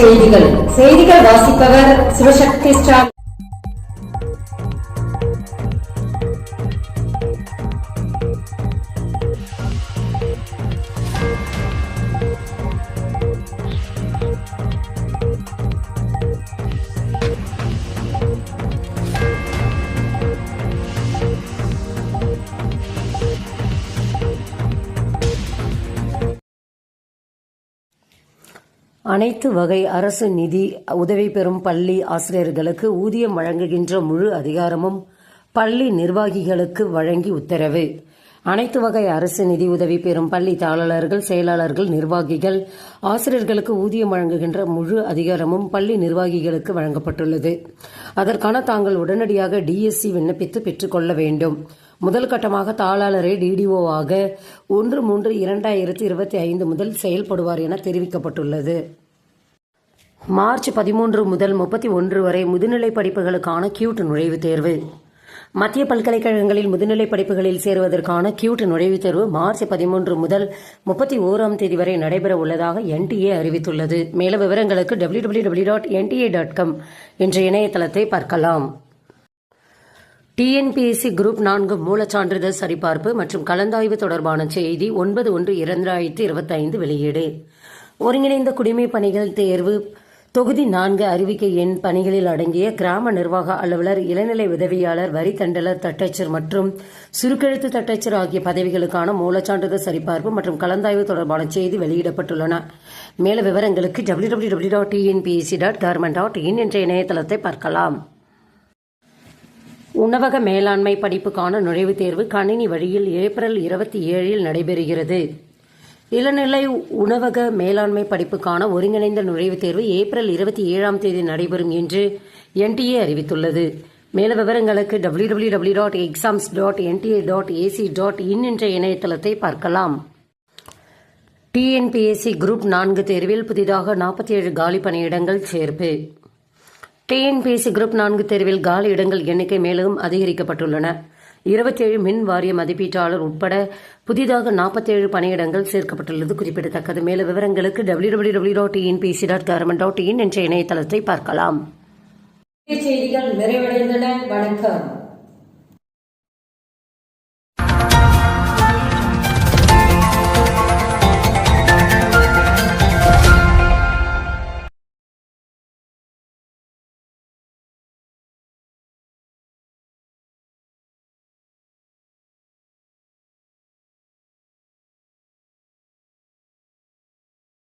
செய்திகள். செய்திகள் வாசிப்பவர் சிவசக்தி ஸ்டார் அனைத்து வகை அரசு நிதி உதவி பெறும் பள்ளி ஆசிரியர்களுக்கு ஊதியம் வழங்குகின்ற முழு அதிகாரமும் பள்ளி நிர்வாகிகளுக்கு வழங்கி உத்தரவு. அனைத்து வகை அரசு நிதி உதவி பெறும் பள்ளி தாளர்கள் செயலாளர்கள் நிர்வாகிகள் ஆசிரியர்களுக்கு ஊதியம் வழங்குகின்ற முழு அதிகாரமும் பள்ளி நிர்வாகிகளுக்கு வழங்கப்பட்டுள்ளது. அதற்கான தாங்கள் உடனடியாக டிஎஸ்சி விண்ணப்பித்து பெற்றுக்கொள்ள வேண்டும். முதல் கட்டமாக தாளாளரே டிடிஓவாக ஒன்று மூன்று இரண்டாயிரத்தி இருபத்தி ஐந்து முதல் செயல்படுவார் என தெரிவிக்கப்பட்டுள்ளது. மார்ச் பதிமூன்று முதல் முப்பத்தி ஒன்று வரை முதுநிலை படிப்புகளுக்கான கியூட் நுழைவுத் தேர்வு. மத்திய பல்கலைக்கழகங்களில் முதுநிலை படிப்புகளில் சேருவதற்கான கியூட் நுழைவுத் தேர்வு மார்ச் பதிமூன்று முதல் முப்பத்தி ஓராம் தேதி வரை நடைபெற உள்ளதாக என்டிஏ அறிவித்துள்ளது. மேலும் விவரங்களுக்கு W W W dot NDA dot com என்ற இணையதளத்தை பார்க்கலாம். டிஎன்பிஎஸ்சி குரூப் நான்கு மூலச்சான்றிதழ் சரிபார்ப்பு மற்றும் கலந்தாய்வு தொடர்பான செய்தி ஒன்பது ஒன்று இரண்டாயிரத்தி இருபத்தி ஐந்து வெளியீடு. ஒருங்கிணைந்த குடிமை பணிகள் தேர்வு. தொகுதி நான்கு அறிவிக்கை எண் பணிகளில் அடங்கிய கிராம நிர்வாக அலுவலர் இளநிலை உதவியாளர் வரி தண்டலர் தட்டச்சர் மற்றும் சுருக்கெழுத்து தட்டச்சர் ஆகிய பதவிகளுக்கான மூலச்சான்றிதழ் சரிபார்ப்பு மற்றும் கலந்தாய்வு தொடர்பான செய்தி வெளியிடப்பட்டுள்ளன. மேல விவரங்களுக்கு W W W dot TNPSC dot government dot in என்ற இணையதளத்தை பார்க்கலாம். உணவக மேலாண்மை படிப்புக்கான நுழைவுத் தேர்வு கணினி வழியில் ஏப்ரல் இருபத்தி ஏழில் நடைபெறுகிறது. இளநிலை உணவக மேலாண்மை படிப்புக்கான ஒருங்கிணைந்த நுழைவுத் தேர்வு ஏப்ரல் இருபத்தி ஏழாம் தேதி நடைபெறும் என்று என்டிஏ அறிவித்துள்ளது. மேல விவரங்களுக்கு W W W dot exams dot NDA dot AC dot in என்ற இணையதளத்தை பார்க்கலாம் டிஎன்பிஎஸ்சி குரூப் நான்கு தேர்வில் புதிதாக நாற்பத்தி ஏழு காலி பணியிடங்கள் சேர்ப்பு. டிஎன்பிஎஸ்சி குரூப் நான்கு தேர்வில் காலி இடங்கள் எண்ணிக்கை மேலும் அதிகரிக்கப்பட்டுள்ளன. இருபத்தேழு மின் வாரிய மதிப்பீட்டாளர் உட்பட புதிதாக நாற்பத்தேழு பணியிடங்கள் சேர்க்கப்பட்டுள்ளது. குறிப்பிடத்தக்கது. மேலும் விவரங்களுக்கு W W W dot TNPSC dot government dot in என்ற இணையதளத்தை பார்க்கலாம். செய்திகள் நிறைவடைந்தன. வணக்கம்.